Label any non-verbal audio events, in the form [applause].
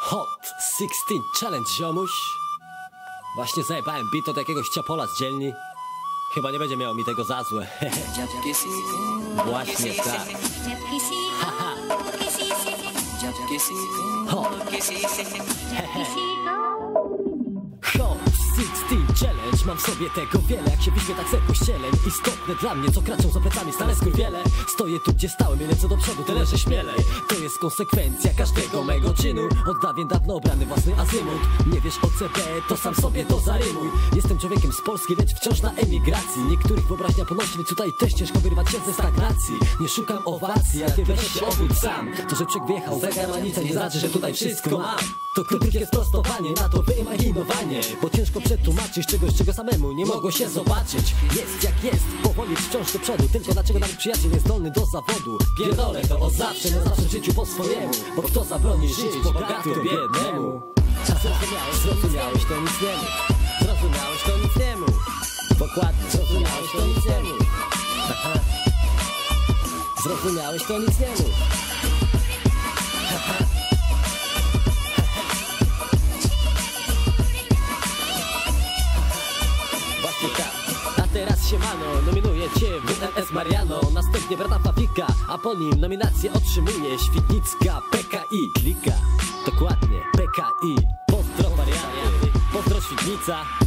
Hot 16 Challenge, ziomuś. Właśnie zajebałem bit od jakiegoś ciapola z dzielni. Chyba nie będzie miał mi tego za złe. [laughs] Właśnie tak. [laughs] Hot 16 Challenge Mam w sobie tego wiele. Jak się widzę tak se pościeleń Istotne dla mnie, co kraczą za plecami stale skurwiele. Stoję tu, gdzie stałem i lecę do przodu, tyle że śmielej. To jest konsekwencja każdego mego czynu. Od dawien dawno obrany własny azymut. Nie wiesz o CB, to sam sobie to zarymuj. Jestem człowiekiem z Polski, lecz wciąż na emigracji. Niektórych wyobraźnia ponosi, więc tutaj też ciężko wyrwać się ze stagnacji. Nie szukam owacji, nie weź się obudź sam. To, że człowiek wjechał za granicę nie znaczy, że tutaj wszystko mam. To krótkie sprostowanie, na to wyimaginowanie Bo ciężko przetłumaczyć czegoś, czego samemu nie mogło się zobaczyć. Jest jak jest, powoli wciąż do przodu. Tylko dlaczego nawet przyjaciel jest zdolny do zawodu? Pierdolę to od zawsze, nie zawsze życiu po swojemu. Bo kto zabroni żyć bogatu biednemu? Zrozumiałeś, zrozumiałeś, to nic nie Zrozumiałeś, to nic nie mów Dokładnie, zrozumiałeś, to nic nie mów. Zrozumiałeś, to nic nie mów siemano, nominuję cię w WMS Mariano. Następnie brata Pawika, a po nim nominację otrzymuje Świdnicka PKI Klika, dokładnie PKI Pozdro wariaty, pozdro Świdnica.